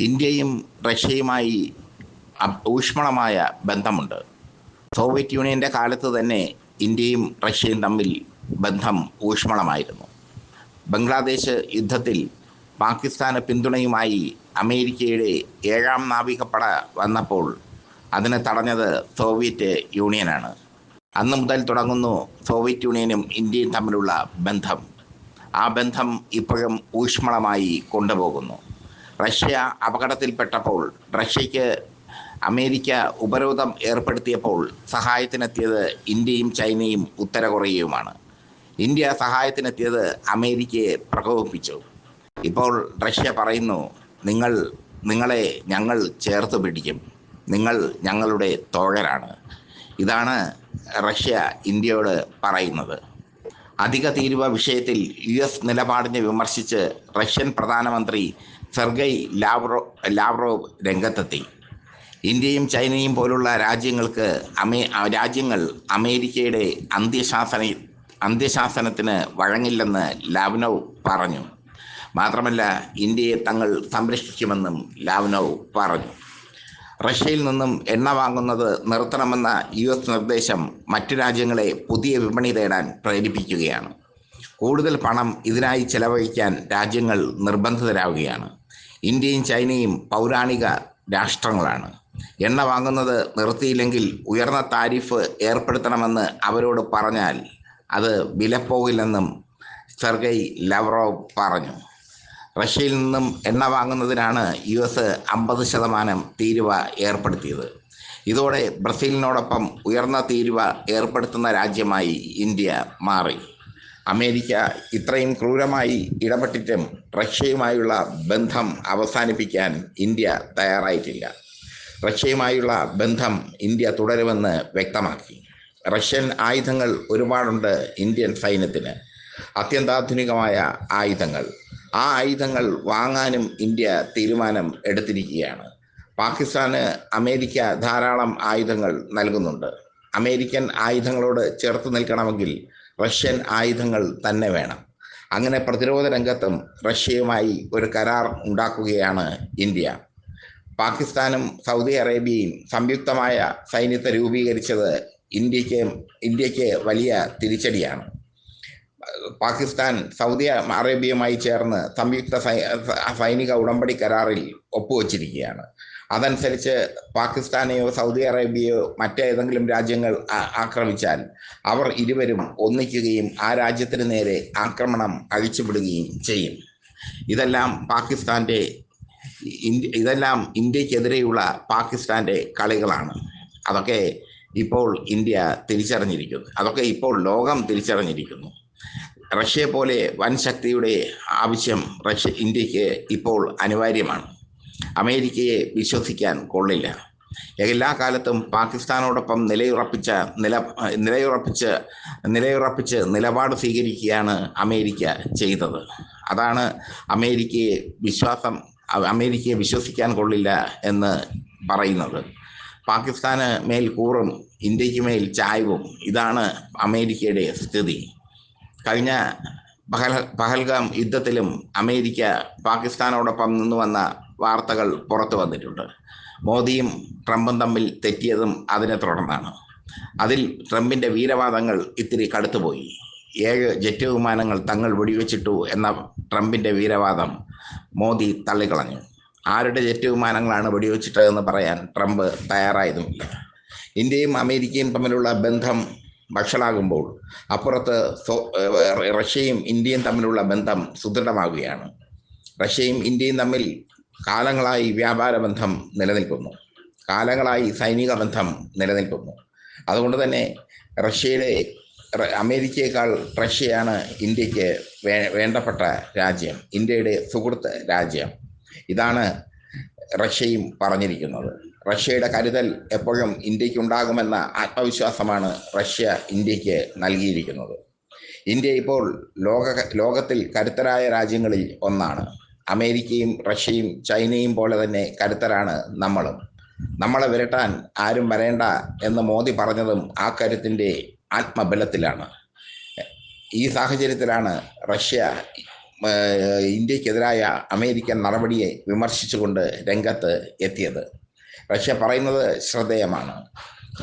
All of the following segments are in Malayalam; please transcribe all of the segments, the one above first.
ഇന്ത്യയും റഷ്യയുമായി ഊഷ്മളമായ ബന്ധമുണ്ട്. സോവിയറ്റ് യൂണിയന്റെ കാലത്ത് തന്നെ ഇന്ത്യയും റഷ്യയും തമ്മിൽ ബന്ധം ഊഷ്മളമായിരുന്നു. ബംഗ്ലാദേശ് യുദ്ധത്തിൽ പാകിസ്ഥാന് പിന്തുണയുമായി അമേരിക്കയുടെ ഏഴാം നാവികപ്പട വന്നപ്പോൾ അതിനെ തടഞ്ഞത് സോവിയറ്റ് യൂണിയനാണ്. അന്ന് മുതൽ തുടങ്ങുന്നു സോവിയറ്റ് യൂണിയനും ഇന്ത്യയും തമ്മിലുള്ള ബന്ധം. ആ ബന്ധം ഇപ്പോഴും ഊഷ്മളമായി കൊണ്ടുപോകുന്നു. റഷ്യ അപകടത്തിൽപ്പെട്ടപ്പോൾ റഷ്യയ്ക്ക് അമേരിക്ക ഉപരോധം ഏർപ്പെടുത്തിയപ്പോൾ സഹായത്തിനെത്തിയത് ഇന്ത്യയും ചൈനയും ഉത്തര കൊറിയയുമാണ്. ഇന്ത്യ സഹായത്തിനെത്തിയത് അമേരിക്കയെ പ്രകോപിപ്പിച്ചു. ഇപ്പോൾ റഷ്യ പറയുന്നു നിങ്ങൾ നിങ്ങളെ ഞങ്ങൾ ചേർത്ത് പിടിക്കും. നിങ്ങൾ ഞങ്ങളുടെ തോഴരാണ്. ഇതാണ് റഷ്യ ഇന്ത്യയോട് പറയുന്നത്. അധിക തീരുവ വിഷയത്തിൽ യു എസ് നിലപാടിനെ വിമർശിച്ച് റഷ്യൻ പ്രധാനമന്ത്രി സെർഗൈ ലാവ്റോ ലാവ്റോവ് രംഗത്തെത്തി. ഇന്ത്യയും ചൈനയും പോലുള്ള രാജ്യങ്ങൾക്ക് അമേ രാജ്യങ്ങൾ അമേരിക്കയുടെ അന്ത്യശാസന അന്ത്യശാസനത്തിന് വഴങ്ങില്ലെന്ന് ലാവ്നോവ് പറഞ്ഞു. മാത്രമല്ല ഇന്ത്യയെ തങ്ങൾ സംരക്ഷിക്കുമെന്നും ലാവ്നോവ് പറഞ്ഞു. റഷ്യയിൽ നിന്നും എണ്ണ വാങ്ങുന്നത് നിർത്തണമെന്ന യു എസ് നിർദ്ദേശം മറ്റു രാജ്യങ്ങളെ പുതിയ വിപണി തേടാൻ പ്രേരിപ്പിക്കുകയാണ്. കൂടുതൽ പണം ഇതിനായി ചെലവഴിക്കാൻ രാജ്യങ്ങൾ നിർബന്ധിതരാവുകയാണ്. ഇന്ത്യയും ചൈനയും പൗരാണിക രാഷ്ട്രങ്ങളാണ്. എണ്ണ വാങ്ങുന്നത് നിർത്തിയില്ലെങ്കിൽ ഉയർന്ന താരിഫ് ഏർപ്പെടുത്തണമെന്ന് അവരോട് പറഞ്ഞാൽ അത് വിലപ്പോകില്ലെന്നും സെർഗൈ ലവ്റോവ് പറഞ്ഞു. റഷ്യയിൽ നിന്നും എണ്ണ വാങ്ങുന്നതിനാണ് യു എസ് അമ്പത് ശതമാനം തീരുവ ഏർപ്പെടുത്തിയത്. ഇതോടെ ബ്രസീലിനോടൊപ്പം ഉയർന്ന തീരുവ ഏർപ്പെടുത്തുന്ന രാജ്യമായി ഇന്ത്യ മാറി. അമേരിക്ക ഇത്രയും ക്രൂരമായി ഇടപെട്ടിട്ടും റഷ്യയുമായുള്ള ബന്ധം അവസാനിപ്പിക്കാൻ ഇന്ത്യ തയ്യാറായിട്ടില്ല. റഷ്യയുമായുള്ള ബന്ധം ഇന്ത്യ തുടരുമെന്ന് വ്യക്തമാക്കി. റഷ്യൻ ആയുധങ്ങൾ ഒരുപാടുണ്ട് ഇന്ത്യൻ സൈന്യത്തിന്. അത്യന്താധുനികമായ ആയുധങ്ങൾ. ആ ആയുധങ്ങൾ വാങ്ങാനും ഇന്ത്യ തീരുമാനം എടുത്തിരിക്കുകയാണ്. പാകിസ്ഥാന് അമേരിക്ക ധാരാളം ആയുധങ്ങൾ നൽകുന്നുണ്ട്. അമേരിക്കൻ ആയുധങ്ങളോട് ചേർത്ത് നിൽക്കണമെങ്കിൽ റഷ്യൻ ആയുധങ്ങൾ തന്നെ വേണം. അങ്ങനെ പ്രതിരോധ രംഗത്തും റഷ്യയുമായി ഒരു കരാർ ഉണ്ടാക്കുകയാണ് ഇന്ത്യ. പാകിസ്ഥാനും സൗദി അറേബ്യയും സംയുക്തമായ സൈന്യത്തെ രൂപീകരിച്ചത് ഇന്ത്യയ്ക്ക് ഇന്ത്യയ്ക്ക് വലിയ തിരിച്ചടിയാണ്. പാകിസ്ഥാൻ സൗദി അറേബ്യയുമായി ചേർന്ന് സംയുക്ത സൈനിക ഉടമ്പടി കരാറിൽ ഒപ്പുവച്ചിരിക്കുകയാണ്. അതനുസരിച്ച് പാകിസ്ഥാനെയോ സൗദി അറേബ്യയോ മറ്റേതെങ്കിലും രാജ്യങ്ങൾ ആക്രമിച്ചാൽ അവർ ഇരുവരും ഒന്നിക്കുകയും ആ രാജ്യത്തിന് നേരെ ആക്രമണം അഴിച്ചുവിടുകയും ചെയ്യും. ഇതെല്ലാം പാകിസ്ഥാന്റെ ഇതെല്ലാം ഇന്ത്യക്കെതിരെയുള്ള പാകിസ്ഥാന്റെ കളികളാണ്. അതൊക്കെ ഇപ്പോൾ ഇന്ത്യ തിരിച്ചറിഞ്ഞിരിക്കുന്നു. അതൊക്കെ ഇപ്പോൾ ലോകം തിരിച്ചറിഞ്ഞിരിക്കുന്നു. റഷ്യയെ പോലെ വൻ ശക്തിയുടെ ആവശ്യം റഷ്യ ഇന്ത്യയ്ക്ക് ഇപ്പോൾ അനിവാര്യമാണ്. അമേരിക്കയെ വിശ്വസിക്കാൻ കൊള്ളില്ല. എല്ലാ കാലത്തും പാകിസ്ഥാനോടൊപ്പം നിലയുറപ്പിച്ച നില നിലയുറപ്പിച്ച് നിലയുറപ്പിച്ച് നിലപാട് സ്വീകരിക്കുകയാണ് അമേരിക്ക ചെയ്തത്. അതാണ് അമേരിക്കയെ വിശ്വാസം അമേരിക്കയെ വിശ്വസിക്കാൻ കൊള്ളില്ല എന്ന് പറയുന്നത്. പാകിസ്ഥാന് മേൽ കൂറും ഇന്ത്യയ്ക്ക് മേൽ ചായവും ഇതാണ് അമേരിക്കയുടെ സ്ഥിതി. കഴിഞ്ഞ പഹൽ പഹൽഗാം യുദ്ധത്തിലും അമേരിക്ക പാകിസ്ഥാനോടൊപ്പം നിന്ന് വന്ന വാർത്തകൾ പുറത്തു വന്നിട്ടുണ്ട്. മോദിയും ട്രംപും തമ്മിൽ തെറ്റിയതും അതിനെ തുടർന്നാണ്. അതിൽ ട്രംപിന്റെ വീരവാദങ്ങൾ ഇത്തിരി കടുത്തുപോയി. ഏഴ് ജെറ്റ് വിമാനങ്ങൾ തങ്ങൾ വെടിവെച്ചിട്ടു എന്ന ട്രംപിന്റെ വീരവാദം മോദി തള്ളിക്കളഞ്ഞു. ആരുടെ ജെറ്റ് വിമാനങ്ങളാണ് വെടിവെച്ചിട്ടതെന്ന് പറയാൻ ട്രംപ് തയ്യാറായതുമില്ല. ഇന്ത്യയും അമേരിക്കയും തമ്മിലുള്ള ബന്ധം വഷളാകുമ്പോൾ അപ്പുറത്ത് റഷ്യയും ഇന്ത്യയും തമ്മിലുള്ള ബന്ധം സുദൃഢമാകുകയാണ്. റഷ്യയും ഇന്ത്യയും തമ്മിൽ കാലങ്ങളായി വ്യാപാര ബന്ധം നിലനിൽക്കുന്നു. കാലങ്ങളായി സൈനിക ബന്ധം നിലനിൽക്കുന്നു. അതുകൊണ്ട് തന്നെ റഷ്യയുടെ അമേരിക്കയേക്കാൾ റഷ്യയാണ് ഇന്ത്യയ്ക്ക് വേ വേണ്ടപ്പെട്ട രാജ്യം ഇന്ത്യയുടെ സുഹൃത്ത് രാജ്യം. ഇതാണ് റഷ്യയും പറഞ്ഞിരിക്കുന്നത്. റഷ്യയുടെ കരുതൽ എപ്പോഴും ഇന്ത്യക്കുണ്ടാകുമെന്ന ആത്മവിശ്വാസമാണ് റഷ്യ ഇന്ത്യയ്ക്ക് നൽകിയിരിക്കുന്നത്. ഇന്ത്യ ഇപ്പോൾ ലോക ലോകത്തിൽ കരുത്തരായ രാജ്യങ്ങളിൽ ഒന്നാണ്. അമേരിക്കയും റഷ്യയും ചൈനയും പോലെ തന്നെ കരുത്തരാണ് നമ്മളും. നമ്മളെ വിരട്ടാൻ ആരും വരേണ്ട എന്ന് മോദി പറഞ്ഞതും ആ കരുത്തിന്റെ ആത്മബലത്തിലാണ്. ഈ സാഹചര്യത്തിലാണ് റഷ്യ ഇന്ത്യക്കെതിരായ അമേരിക്കൻ നടപടിയെ വിമർശിച്ചുകൊണ്ട് രംഗത്ത് എത്തിയത്. റഷ്യ പറയുന്നത് ശ്രദ്ധേയമാണ്.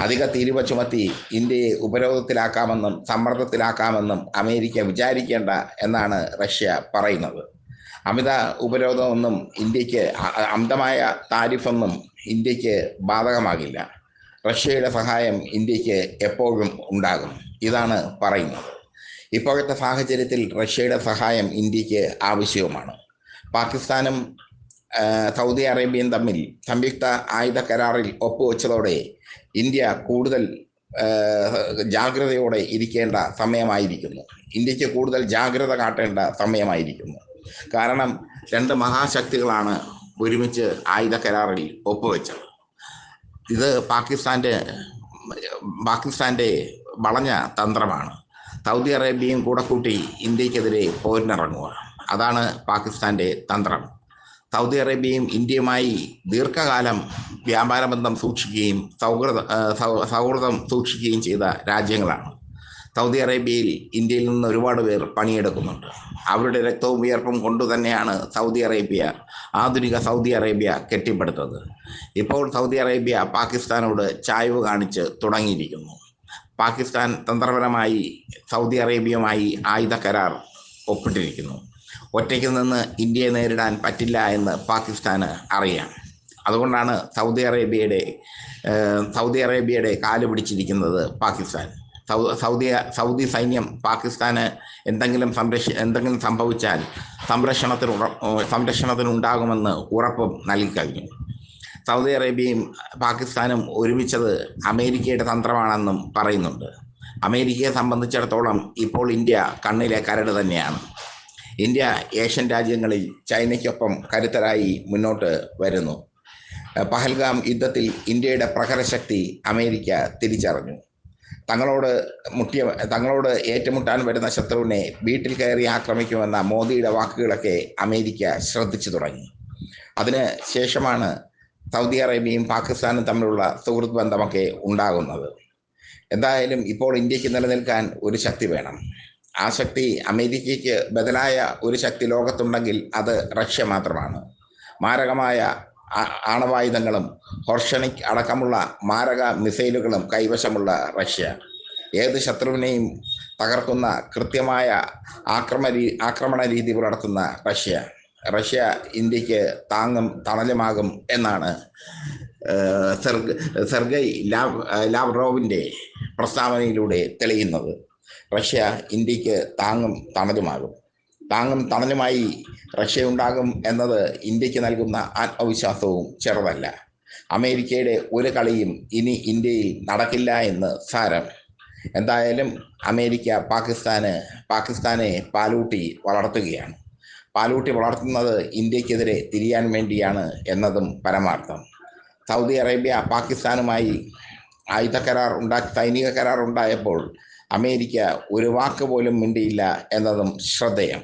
അധിക തീരുവ ചുമത്തി ഇന്ത്യയെ ഉപരോധത്തിലാക്കാമെന്നും സമ്മർദ്ദത്തിലാക്കാമെന്നും അമേരിക്ക വിചാരിക്കേണ്ട എന്നാണ് റഷ്യ പറയുന്നത്. അമിത ഉപരോധമൊന്നും ഇന്ത്യയ്ക്ക് അമിതമായ താരിഫൊന്നും ഇന്ത്യയ്ക്ക് ബാധകമാകില്ല. റഷ്യയുടെ സഹായം ഇന്ത്യയ്ക്ക് എപ്പോഴും ഉണ്ടാകും. ഇതാണ് പറയുന്നത്. ഇപ്പോഴത്തെ സാഹചര്യത്തിൽ റഷ്യയുടെ സഹായം ഇന്ത്യയ്ക്ക് ആവശ്യവുമാണ്. പാകിസ്ഥാനും സൗദി അറേബ്യയും തമ്മിൽ സംയുക്ത ആയുധ കരാറിൽ ഒപ്പുവെച്ചതോടെ ഇന്ത്യ കൂടുതൽ ജാഗ്രതയോടെ ഇരിക്കേണ്ട സമയമായിരിക്കുന്നു. ഇന്ത്യയ്ക്ക് കൂടുതൽ ജാഗ്രത കാട്ടേണ്ട സമയമായിരിക്കുന്നു. കാരണം രണ്ട് മഹാശക്തികളാണ് ഒരുമിച്ച് ആയുധ കരാറിൽ ഒപ്പുവെച്ചത്. ഇത് പാകിസ്ഥാന്റെ പാകിസ്ഥാന്റെ വളഞ്ഞ തന്ത്രമാണ്. സൗദി അറേബ്യയും കൂടെ കൂട്ടി ഇന്ത്യക്കെതിരെ പോരിനിറങ്ങുക. അതാണ് പാകിസ്ഥാന്റെ തന്ത്രം. സൗദി അറേബ്യയും ഇന്ത്യയുമായി ദീർഘകാലം വ്യാപാര ബന്ധം സൂക്ഷിക്കുകയും സൗഹൃദ സൗഹൃദം സൂക്ഷിക്കുകയും ചെയ്ത രാജ്യങ്ങളാണ്. സൗദി അറേബ്യയിൽ ഇന്ത്യയിൽ നിന്ന് ഒരുപാട് പേർ പണിയെടുക്കുന്നുണ്ട്. അവരുടെ രക്തവും വിയർപ്പും കൊണ്ടു തന്നെയാണ് സൗദി അറേബ്യ ആധുനിക സൗദി അറേബ്യ കെട്ടിപ്പടുത്തത്. ഇപ്പോൾ സൗദി അറേബ്യ പാകിസ്ഥാനോട് ചായ്വ് കാണിച്ച് തുടങ്ങിയിരിക്കുന്നു. പാകിസ്ഥാൻ തന്ത്രപരമായി സൗദി അറേബ്യയുമായി ആയുധ കരാർ ഒപ്പിട്ടിരിക്കുന്നു. ഒറ്റയ്ക്ക് നിന്ന് ഇന്ത്യയെ നേരിടാൻ പറ്റില്ല എന്ന് പാകിസ്ഥാന് അറിയാം. അതുകൊണ്ടാണ് സൗദി അറേബ്യയുടെ സൗദി അറേബ്യയുടെ കാൽ പിടിച്ചിരിക്കുന്നത് പാകിസ്ഥാൻ. സൗദി സൗദി സൈന്യം പാകിസ്ഥാന് എന്തെങ്കിലും സംരക്ഷ എന്തെങ്കിലും സംഭവിച്ചാൽ സംരക്ഷണത്തിന് സംരക്ഷണത്തിനുണ്ടാകുമെന്ന് ഉറപ്പും നൽകിക്കഴിഞ്ഞു സൗദി അറേബ്യയും പാകിസ്ഥാനും ഒരുമിച്ചത് അമേരിക്കയുടെ തന്ത്രമാണെന്നും പറയുന്നുണ്ട്. അമേരിക്കയെ സംബന്ധിച്ചിടത്തോളം ഇപ്പോൾ ഇന്ത്യ കണ്ണിലെ കരട് തന്നെയാണ്. ഇന്ത്യ ഏഷ്യൻ രാജ്യങ്ങളിൽ ചൈനയ്ക്കൊപ്പം കരുത്തരായി മുന്നോട്ട് വരുന്നു. പഹൽഗാം യുദ്ധത്തിൽ ഇന്ത്യയുടെ പ്രഹരശക്തി അമേരിക്ക തിരിച്ചറിഞ്ഞു. തങ്ങളോട് മുട്ടിയ തങ്ങളോട് ഏറ്റുമുട്ടാൻ വരുന്ന ശത്രുവിനെ വീട്ടിൽ കയറി ആക്രമിക്കുമെന്ന മോദിയുടെ വാക്കുകളൊക്കെ അമേരിക്ക ശ്രദ്ധിച്ചു തുടങ്ങി. അതിന് ശേഷമാണ് സൗദി അറേബ്യയും പാകിസ്ഥാനും തമ്മിലുള്ള സുഹൃത്ത് ബന്ധമൊക്കെ ഉണ്ടാകുന്നത്. എന്തായാലും ഇപ്പോൾ ഇന്ത്യയ്ക്ക് നിലനിൽക്കാൻ ഒരു ശക്തി വേണം. ആ ശക്തി അമേരിക്കയ്ക്ക് ബദലായ ഒരു ശക്തി ലോകത്തുണ്ടെങ്കിൽ അത് റഷ്യ മാത്രമാണ്. മാരകമായ ആണവായുധങ്ങളും ഹോർഷണിക് അടക്കമുള്ള മാരക മിസൈലുകളും കൈവശമുള്ള റഷ്യ. ഏത് ശത്രുവിനെയും തകർക്കുന്ന കൃത്യമായ ആക്രമ ആക്രമണ രീതി പുലർത്തുന്ന റഷ്യ. റഷ്യ ഇന്ത്യയ്ക്ക് താങ്ങും തണലുമാകും എന്നാണ് സെർഗൈ ലാവ് ലാവ്റോവിന്റെ പ്രസ്താവനയിലൂടെ തെളിയുന്നത്. റഷ്യ ഇന്ത്യയ്ക്ക് താങ്ങും തണലുമാകും. താങ്ങും തണലുമായി റഷ്യ ഉണ്ടാകും എന്നത് ഇന്ത്യയ്ക്ക് നൽകുന്ന ആത്മവിശ്വാസവും ചെറുതല്ല. അമേരിക്കയുടെ ഒരു കളിയും ഇനി ഇന്ത്യയിൽ നടക്കില്ല എന്ന് സാരം. എന്തായാലും അമേരിക്ക പാകിസ്ഥാന് പാകിസ്ഥാനെ പാലൂട്ടി വളർത്തുകയാണ്. പാലൂട്ടി വളർത്തുന്നത് ഇന്ത്യക്കെതിരെ തിരിയാൻ വേണ്ടിയാണ് എന്നതും പരമാർത്ഥം. സൗദി അറേബ്യ പാകിസ്ഥാനുമായി ആയുധ കരാർ ഉണ്ടാക്കി സൈനിക കരാർ ഉണ്ടായപ്പോൾ അമേരിക്ക ഒരു വാക്ക് പോലും മിണ്ടിയില്ല എന്നതും ശ്രദ്ധേയം.